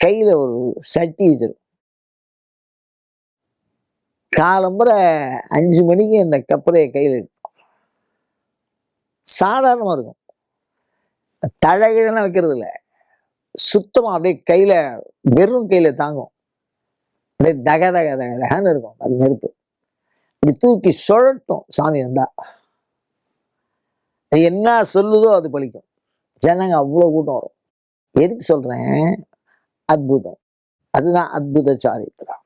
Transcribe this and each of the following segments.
கையில் ஒரு சட்டி வச்சிருக்கும் காலம்புற அஞ்சு மணிக்கு அந்த கப்பலையை கையில் இருக்கும் சாதாரணமாக இருக்கும். தழகிழலாம் வைக்கிறது இல்லை. சுத்தமாக அப்படியே கையில் வெறும் கையில் தாங்கும். அப்படியே தக தக தக தகன்னு இருக்கும் அது நெருப்பு. இப்படி தூக்கி சுழட்டும் சாமி வந்தா. அது என்ன சொல்லுதோ அது பழிக்கும். ஜனங்க அவ்வளோ கூட்டம் வரும். எதுக்கு சொல்றேன்? அற்புதம். அதுதான் அற்புத சாரித்திரம்.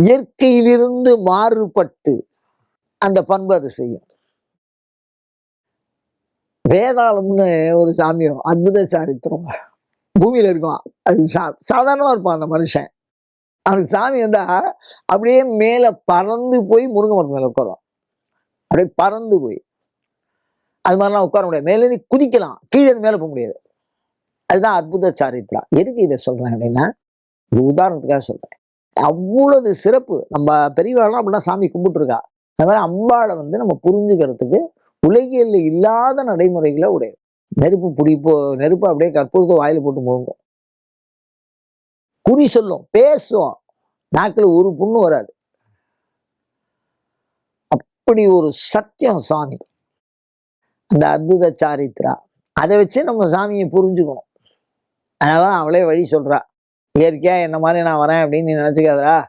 இயற்கையிலிருந்து மாறுபட்டு அந்த பண்பு அதை செய்யும். வேதாளம்னு ஒரு சாமி வரும். அற்புத சாரித்திரம். பூமியில இருக்கும் அது சா சாதாரணமா இருப்பான் அந்த மனுஷன். அவனுக்கு சாமி வந்தா அப்படியே மேல பறந்து போய் முருங்கை மரத்து மேல உட்காரும் அப்படியே பறந்து போய். அது மாதிரிலாம் உட்கார முடியாது. மேலேருந்து குதிக்கலாம். கீழே மேலே போக முடியாது. அதுதான் அற்புத சாரித்ரா எதுக்கு இதை சொல்கிறேன் அப்படின்னா ஒரு உதாரணத்துக்காக சொல்றேன். அவ்வளவு சிறப்பு. நம்ம பெரியவாள்லாம் அப்படின்னா சாமி கும்பிட்டுருக்கா. அது மாதிரி அம்பாளை வந்து நம்ம புரிஞ்சுக்கிறதுக்கு உலகியல்ல இல்லாத நடைமுறைகளை உடைய நெருப்பு பிடிப்போ நெருப்பு அப்படியே கற்பூரத்தை வாயில் போட்டு முழுங்கும். குறி சொல்லும் பேசும். நாக்கில் ஒரு புண்ணு வராது. அப்படி ஒரு சத்தியம் சாமி. அந்த அற்புத சாரித்ரா அதை வச்சு நம்ம சாமியை புரிஞ்சுக்கணும். அதனால அவளே வழி சொல்கிறா இயற்கையாக என்ன மாதிரி நான் வரேன் அப்படின்னு நீ நினச்சிக்காதரா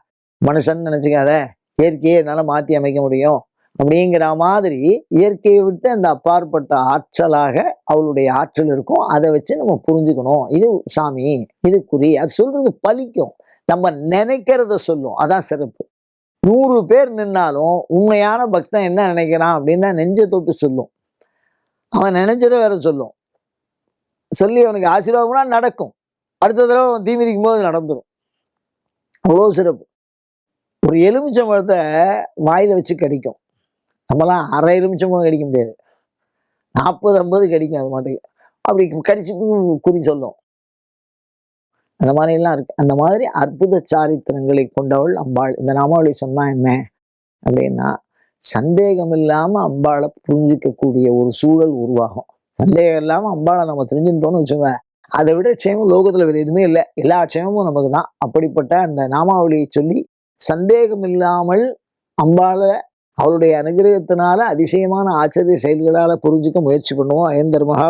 மனுஷன் நினச்சிக்காத. இயற்கையை என்னால் மாற்றி அமைக்க முடியும். அப்படிங்கிற மாதிரி இயற்கையை விட்டு அந்த அப்பாற்பட்ட ஆற்றலாக அவளுடைய ஆற்றல் இருக்கும். அதை வச்சு நம்ம புரிஞ்சுக்கணும். இது சாமி இது குறி. அது சொல்றது பலிக்கும் நம்ம நினைக்கிறத சொல்லும். அதான் சிறப்பு. நூறு பேர் நின்னாலும் உண்மையான பக்தன் என்ன நினைக்கிறான் அப்படின்னா நெஞ்ச தொட்டு சொல்லும். அவன் நினைச்சத வேற சொல்லும். சொல்லி அவனுக்கு ஆசீர்வாதம்னா நடக்கும். அடுத்த தடவை அவன் தீ மிதிக்கும் போது நடந்துடும் அவ்வளோ சிறப்பு. ஒரு எலுமிச்சம் பழத்தை வச்சு கடிக்கும். நம்மலாம் அரை எலுமிச்சம்பழம் கடிக்க முடியாது. நாற்பது ஐம்பது கடிக்கும் அது மாட்டுக்கு. அப்படி கடிச்சு குறி சொல்லும். அந்த மாதிரிலாம் இருக்கு. அந்த மாதிரி அற்புத சாரித்திரங்களை கொண்டவள் அம்பாள். இந்த நாமாவளி சொன்னா என்ன? அப்படின்னா சந்தேகம் இல்லாமல் அம்பாளை புரிஞ்சிக்கக்கூடிய ஒரு சூழல் உருவாகும். சந்தேகம் இல்லாம அம்பாவை நம்ம தெரிஞ்சுட்டோம்னு வச்சுக்கோங்க. அதை விட க்ஷேமம் லோகத்துல வேற எதுவுமே இல்லை. எல்லா க்ஷேமமும் நமக்கு தான். அப்படிப்பட்ட அந்த நாமாவளியை சொல்லி சந்தேகம் இல்லாமல் அம்பாளை அவருடைய அனுகிரகத்தினால அதிசயமான ஆச்சரிய செயல்களால புரிஞ்சுக்க முயற்சி பண்ணுவோம். ஐந்தர் மகா